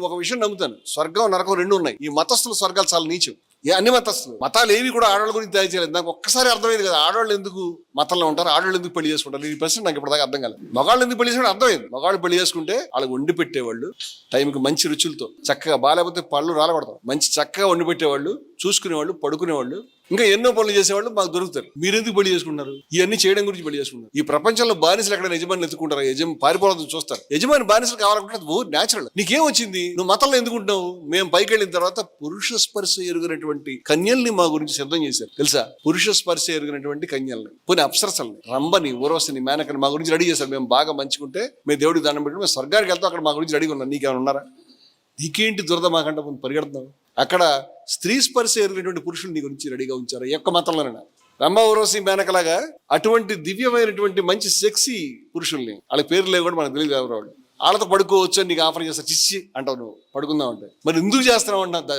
ఒక విషయం నమ్ముతాను. స్వర్గం నరకం రెండు ఉన్నాయి. ఈ మతస్థుల స్వర్గాలు చాలా నీచం. ఏ అన్ని మతస్థులు. మతాలు ఏవి కూడా ఆడవాళ్ళ గురించి తయారు చేయలేదు నాకు ఒక్కసారి అర్థమైంది కదా ఆడవాళ్ళు ఎందుకు మతంలో ఉంటారు ఆడవాళ్ళు ఎందుకు పెళ్ళి చేసుకుంటారు? ఈ ప్రశ్న నాకు ఇప్పటిదాకా అర్థం కాలేదు. మగాళ్ళు ఎందుకు పెళ్ళి చేసుకుంటే అర్థమైంది. మగాళ్ళు పెళ్ళి చేసుకుంటే వాళ్ళకి వండి పెట్టేవాళ్ళు టైంకి మంచి రుచులతో. చక్కగా బాగాలేకపోతే పళ్ళు రాలగొడతాం. మంచి చక్కగా వండి పెట్టేవాళ్ళు చూసుకునేవాళ్ళు పడుకునేవాళ్ళు ఇంకా ఎన్నో పనులు చేసేవాళ్ళు మాకు దొరుకుతారు. మీరు ఎందుకు పెళ్ళి చేసుకుంటారు ఇవన్నీ చేయడం గురించి పెళ్ళి చేసుకుంటారు ఈ ప్రపంచంలో బానిసలు ఎక్కడ యజమాని ఎత్తుకుంటారు? యజమాని పారిపోవడం చూస్తారు. యజమాని బానిసలు కావాలనుకుంటే ఓ న్యాచురల్ నీకేం వచ్చింది నువ్వు మతంలో ఎందుకుంటున్నావు? మేము పైకి వెళ్ళిన తర్వాత పురుష స్పర్శ ఎరుగినటువంటి కన్యల్ని మా గురించి సిద్ధం చేశారు. తెలుసా? పురుష స్పర్శ ఎరిగినటువంటి కన్యల్ని. పోనీ అప్సరసల్ని. రంబని ఊరవశని మేనకని మా గురించి రెడీ చేశారు. మేము బాగా మంచుకుంటే మేము దేవుడికి దండం పెట్టి మేము స్వర్గానికి వెళ్తాం. అక్కడ మా గురించి రెడీగా ఉన్నాం నీకేమైనా ఉన్నారా? నీకేంటి దురద మాకంటే పరిగెడుతున్నావు? అక్కడ స్త్రీ స్పర్శ ఎరిగినటువంటి పురుషుడు నీ గురించి రెడీగా ఉంచారు. ఈ యొక్క మతంలోనైనా రమ్మ మేనకలాగా అటువంటి దివ్యమైనటువంటి మంచి సెక్సీ పురుషుల్ని వాళ్ళ పేరు లేవు కూడా మనకు తెలియదు ఎవరు వాళ్ళు. వాళ్ళతో పడుకోవచ్చు అని నీకు ఆఫర్ చేస్తారు చిచ్చి అంటావు నువ్వు. పడుకుందాం అంటే. మరి ఎందుకు చేస్తున్నావు అంట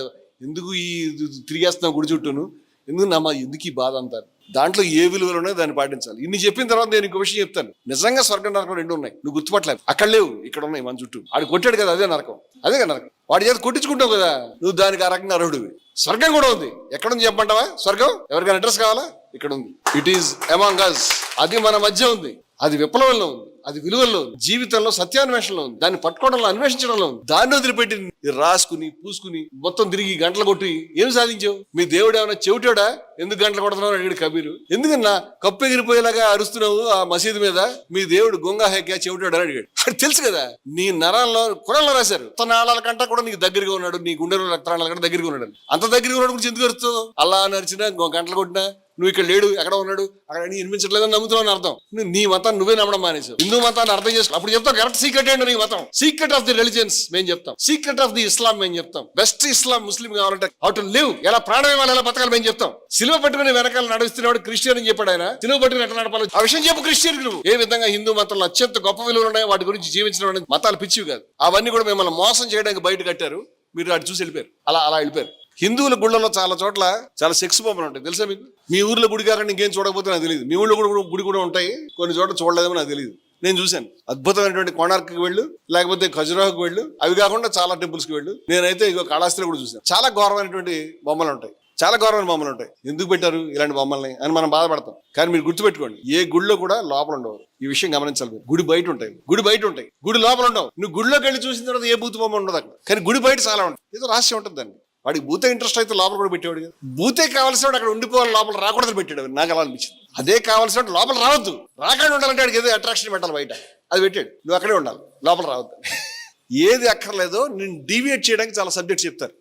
ఎందుకు ఈ తిరిగేస్తున్నావు గుడి చుట్టూను? ఎందుకు నమ్మ ఎందుకు ఈ బాధ అంటారు దాంట్లో ఏ విలువలు ఉన్నాయో దాన్ని పాటించాలి. ఇన్ని చెప్పిన తర్వాత నేను ఇంకో విషయం చెప్తాను. నిజంగా స్వర్గం నరకం రెండు ఉన్నాయి. నువ్వు గుర్తుపట్టలేదు. అక్కడ లేవు. ఇక్కడ ఉన్నాయి మన చుట్టూ. ఆడు కొట్టాడు కదా అదే నరకం. అదే నరకం. వాడి చేత కొట్టించుకుంటావు కదా. నువ్వు దానికి ఆ రకంగా అర్హుడివి. స్వర్గం కూడా ఉంది. ఎక్కడ ఉంది చెప్పంటావా స్వర్గం? ఎవరికైనా అడ్రస్ కావాలా? ఇక్కడ ఉంది. ఇట్ ఈస్ అమాంగ్ అస్ అది మన మధ్య ఉంది. అది విప్లవంలో ఉంది అది విలువల్లో ఉంది జీవితంలో సత్యాన్వేషణలో ఉంది దాన్ని పట్టుకోవడంలో అన్వేషించడంలో ఉంది. దాన్ని వదిలిపెట్టి రాసుకుని పూసుకుని మొత్తం తిరిగి గంటలు కొట్టి ఏం సాధించావు? మీ దేవుడు ఏమైనా చెవిటాడా? ఎందుకు గంటలు కొడుతున్నావు అడిగాడు కబీరు. ఎందుకన్నా కప్పు ఎగిరిపోయేలాగా అరుస్తున్నావు ఆ మసీదు మీద? మీ దేవుడు గొంగ హెక్కా చెవిటాడు అని అడిగాడు. అది తెలుసు కదా నీ నరాల్లో కురంలో రాశారు. నాళాల కంటే కూడా నీకు దగ్గరగా ఉన్నాడు నీ గుండెలో రక్తనాళాల కంటే దగ్గరగా ఉన్నాడు. అంత దగ్గరగా ఉన్నాడు గురించి ఎందుకు అరుస్తావు అలా నరిచినా గంటలు కొట్టినా? నువ్వు ఇక్కడ లేడు ఎక్కడ ఉన్నాడు? అక్కడ నీ వినిపించట్లేదని నమ్ముతున్నావు అర్థం. నువ్వు నీ మతాన్ని నువ్వే నమ్మడం మానేసావు. హిందూ మతాన్ని అర్థం చేసుకో అప్పుడు చెప్తావు కరెక్ట్ సీక్రెట్ ఏంటో నీ మతం? సీక్రెట్ ఆఫ్ ది రిలీజియన్స్ మేము చెప్తాం. సీక్రెట్ ఆఫ్ ది ఇస్లాం మేము చెప్తాం. బెస్ట్ ఇస్లాం ముస్లిం కావాలంటే హౌ టు లివ్ ఎలా ప్రాణం ఇవ్వాలి ఎలా బతకాలి మేము చెప్తాం. సిలువ పట్టుకుని వెనకాల నడుస్తున్నాడు క్రిస్టియన్ అని చెప్పాడు ఆయన. సిలువ పట్టుకుని ఎట్లా నడపాలి ఆ విషయం చెప్పు క్రిస్టియన్ నువ్వు. ఏ విధంగా హిందూ మతంలో అత్యంత గొప్ప విలువలు ఉన్నాయో వాటి గురించి జీవించడం అనేది మతాలు పిచ్చివి కాదు. అవన్నీ కూడా మిమ్మల్ని మోసం చేయడానికి బయట కట్టారు. మీరు అటు చూసి వెళ్ళిపోయారు. అలా అలా వెళ్ళిపోయారు. హిందువుల గుళ్ళలో చాలా చోట్ల చాలా సెక్స్ బొమ్మలు ఉంటాయి. తెలుసా మీకు? మీ ఊర్లో గుడి కాకుండా ఇంకేం చూడకపోతే నాకు తెలియదు మీ ఊళ్ళో కూడా గుడి కూడా ఉంటాయి. కొన్ని చోట్ల చూడలేదేమో నాకు తెలియదు నేను చూశాను. అద్భుతమైనటువంటి కోణార్క్కి వెళ్ళు లేకపోతే ఖజురాహుకి వెళ్ళు అవి కాకుండా చాలా టెంపుల్స్కి వెళ్ళు. నేనైతే ఇక కాళాస్త్రిలో కూడా చూశాను. చాలా ఘోరమైనటువంటి బొమ్మలు ఉంటాయి. చాలా ఘోరమైన బొమ్మలు ఉంటాయి. ఎందుకు పెట్టారు ఇలాంటి బొమ్మల్ని అని మనం బాధపడతాం. కానీ మీరు గుర్తుపెట్టుకోండి ఏ గుడిలో కూడా లోపల ఉండవు. ఈ విషయం గమనించాలి మీరు. గుడి బయట ఉంటాయి. గుడి బయట ఉంటాయి. గుడి లోపల ఉండవు. నువ్వు గుడిలోకి వెళ్ళి చూసిన తర్వాత ఏ బూతు బొమ్మ ఉండదు అక్కడ. కానీ గుడి బయట చాలా ఉంటాయి. ఏదో రహస్యం ఉంటుంది దాన్ని వాడికి బూతే ఇంట్రెస్ట్ అయితే లోపల కూడా పెట్టేవాడు కదా. భూతే కావాల్సిన వాడు అక్కడ ఉండిపోవాలి లోపల రాకూడదు పెట్టాడు. నాకు అలా అనిపించింది. అదే కావాల్సిన లోపల రావద్దు. రాకుండా ఉండాలంటే వాడికి ఏదో అట్రాక్షన్ పెట్టాలి బయట. అది పెట్టాడు. నువ్వు అక్కడే ఉండాలి. లోపల రావద్దు. ఏది అక్కర్లేదో నేను డీవియేట్ చేయడానికి చాలా సబ్జెక్ట్స్ చెప్తారు.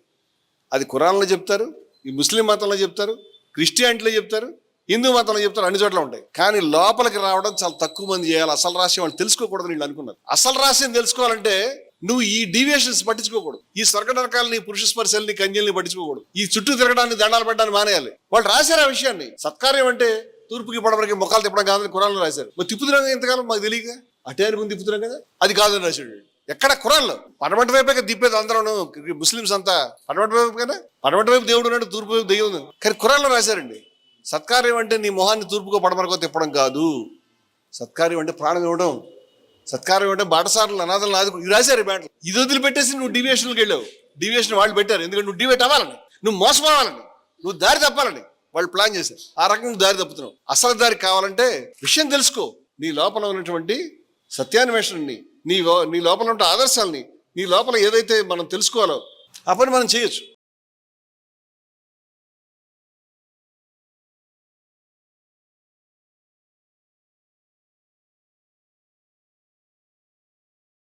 అది ఖురాన్లో చెప్తారు ఈ ముస్లిం మతంలో చెప్తారు క్రిస్టియానిటీలో చెప్తారు హిందూ మతంలో చెప్తారు అన్ని చోట్ల ఉంటాయి. కానీ లోపలికి రావడం చాలా తక్కువ మంది చేయాలి. అసలు రాశి వాళ్ళు తెలుసుకోకూడదు వీళ్ళు అనుకున్నారు. అసలు రాశిని తెలుసుకోవాలంటే నువ్వు ఈ డీవియేషన్స్ పట్టించుకోకూడదు. ఈ స్వర్గ నరకాలని పురుష స్పర్శల్ని కంజల్ని పట్టించుకోకూడదు. ఈ చుట్టూ తిరగడాన్ని దండాలు పెట్టడాన్ని మానేయాలి. వాళ్ళు రాశారు ఆ విషయాన్ని. సత్కార్యం అంటే తూర్పుకి పడవరికి మొక్కలు తిప్పడం కాదని కురాన్లో రాశారు. మరి తిప్పుతున్నాం కదా ఇంతకాలం మాకు తెలియక? అటే అనుకుని తిప్పుతున్నాం కదా? అది కాదని రాశాడు ఎక్కడ? కురాన్లో పడమటి వైపే తిప్పేది అందరూ ముస్లిమ్స్ అంతా పడమటి వైపు కదా? పడమటి వైపు దేవుడు ఉన్నాడు తూర్పు వైపు దెయ్యం ఉంది. కానీ కురాన్లో రాశారండి. సత్కార్యం అంటే నీ మొహాన్ని తూర్పుకో పడమరకో తిప్పడం కాదు. సత్కార్యం అంటే ప్రాణం ఇవ్వడం. సత్కారం అంటే బాటసారులు అనాథలు నాది రాశారు బ్యాండ్లు ఇది వదిలిపెట్టేసి నువ్వు డివియేషన్కి వెళ్ళావు. డివియేషన్ వాళ్ళు పెట్టారు. ఎందుకంటే నువ్వు డివేట్ అవ్వాలని. నువ్వు మోసపోవాలని. నువ్వు దారి తప్పాలని వాళ్ళు ప్లాన్ చేశారు. ఆ రకంగా నువ్వు దారి తప్పుతున్నావు. అసలు దారి కావాలంటే విషయం తెలుసుకో. నీ లోపల ఉన్నటువంటి సత్యాన్వేషణని నీ లో- నీ లోపల ఉన్న ఆదర్శాలని నీ లోపల ఏదైతే మనం తెలుసుకోవాలో ఆ పని మనం చేయొచ్చు.